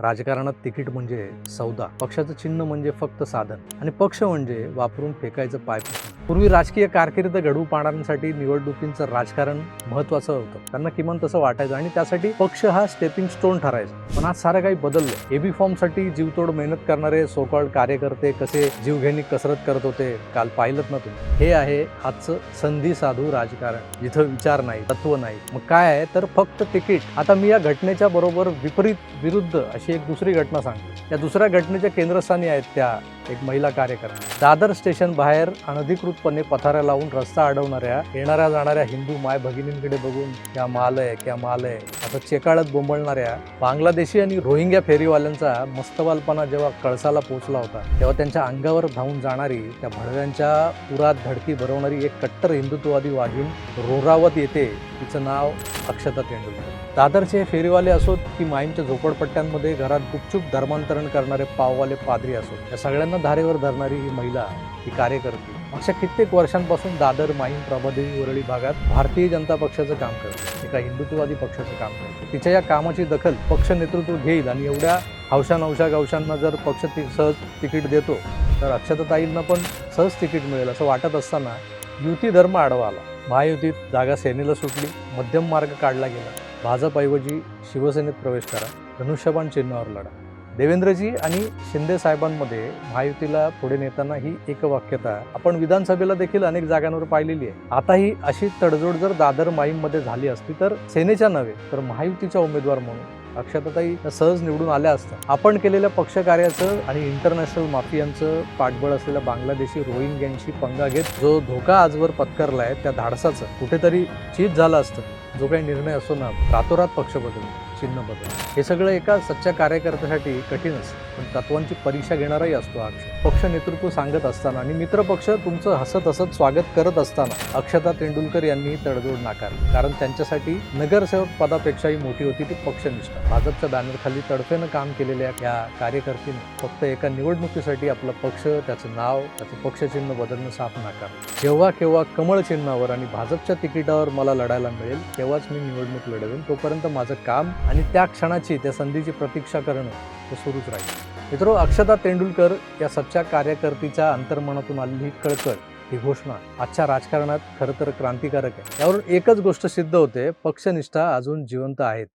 राजकारणात तिकीट म्हणजे सौदा पक्षाचं चिन्ह म्हणजे फक्त साधन आणि पक्ष म्हणजे वापरून फेकायचं पाय पुसणं. पूर्वी राजकीय कारकीर्द घडवू पाहणाऱ्यांसाठी निवडणुकींचं राजकारण महत्वाचं होतं. त्यांना किमान तसं वाटायचं आणि त्यासाठी पक्ष हा स्टेपिंग स्टोन ठरायचा. पण आज सारं काही बदललं. एबी फॉर्मसाठी जीवतोड मेहनत करणारे सोकॉल्ड कार्यकर्ते कसे जीवघेणी कसरत करत होते काल पाहिलं ना तुम्ही? हे आहे आजचं संधी साधू राजकारण. जिथं विचार नाही तत्व नाही. मग काय आहे? तर फक्त तिकीट. आता मी या घटनेच्या बरोबर विपरीत विरुद्ध अशी एक दुसरी घटना सांगतो. या दुसऱ्या घटनेच्या केंद्रस्थानी आहेत त्या एक महिला कार्यकर्ता. दादर स्टेशन बाहेर अनधिकृतपणे पथाऱ्या लावून रस्ता अडवणाऱ्या येणाऱ्या जाणाऱ्या हिंदू माय भगिनींकडे बघून क्या माल आहे क्या माल आहे असं चेकाळत बोंबळणाऱ्या बांगलादेशी आणि रोहिंग्या फेरीवाल्यांचा मस्तवालपणा जेव्हा कळसाला पोहोचला होता तेव्हा त्यांच्या अंगावर धावून जाणारी त्या भडव्यांच्या पुरात धडकी भरवणारी एक कट्टर हिंदुत्ववादी वाघीण रोरावत येते तिचं नाव अक्षता तेंडुलकर. दादरचे हे फेरीवाले असोत की माईमच्या झोपडपट्ट्यांमध्ये घरात गुपचूप धर्मांतरण करणारे पाववाले पादरी असोत. या सगळ्यांना धारेवर धरणारी ही महिला ही कार्यकर्ती. मागच्या कित्येक वर्षांपासून दादर माहीम प्रभादेवी वरळी भागात भारतीय जनता पक्षाचं काम करते. एका हिंदुत्ववादी पक्षाचं काम करते. तिच्या या कामाची दखल पक्ष नेतृत्व घेईल आणि एवढ्या हौशा नवशा जर पक्ष ती सहज तिकीट देतो तर अक्षताताईंना पण सहज तिकीट मिळेल असं वाटत असताना युती धर्म आडवा आला. महायुतीत जागा सेनेला सुटली मध्यम मार्ग काढला गेला. भाजपऐवजी शिवसेनेत प्रवेश करा. धनुष्यबाण चिन्हावर लढा. देवेंद्रजी आणि शिंदे साहेबांमध्ये महायुतीला पुढे नेताना ही एकवाक्यता आपण विधानसभेला देखील अनेक जागांवर पाहिलेली आहे. आता ही अशी तडजोड जर दादर माईममध्ये झाली असती तर सेनेच्या नव्हे तर महायुतीच्या उमेदवार म्हणून अक्षताताई सहज निवडून आल्या असत्या. आपण केलेल्या पक्षकार्याचं आणि इंटरनॅशनल माफियांचं पाठबळ असलेल्या बांगलादेशी रोहिंग्यांशी पंगा घेत जो धोका आजवर पत्करलाय त्या धाडसाचं कुठेतरी चीज झालं असतं. जो काही निर्णय असतो ना रातोरात पक्ष बदलतो. चिन्ह बदल हे सगळं एका सच्च्या कार्यकर्त्यासाठी कठीण असतं. पण तत्वांची परीक्षा घेणाराही असतो हा क्षण. पक्ष नेतृत्व सांगत असताना आणि मित्रपक्ष तुमचं हसत हसत स्वागत करत असताना अक्षता तेंडुलकर यांनी तडजोड नाकारली. कारण त्यांच्यासाठी नगरसेवक पदापेक्षाही मोठी होती ती पक्षनिष्ठा. भाजपच्या बॅनरखाली तडफेनं काम केलेल्या या कार्यकर्तीने फक्त एका निवडणुकीसाठी आपला पक्ष त्याचं नाव त्याचं पक्षचिन्ह बदलणं साफ नाकारलं. जेव्हा केव्हा कमळ चिन्हावर आणि भाजपच्या तिकिटावर मला लढायला मिळेल तेव्हाच मी निवडणूक लढवेन. तोपर्यंत माझं काम आणि त्या क्षणाची त्या संधीची प्रतीक्षा करणं हे सुरूच राहील. मित्रो अक्षता तेंडुलकर या सच्च्या कार्यकर्तीच्या अंतर्मनातून आलेली कळकळ ही घोषणा आजच्या राजकारणात खरं तर क्रांतिकारक आहे. यावरून एकच गोष्ट सिद्ध होते पक्षनिष्ठा अजून जिवंत आहेत.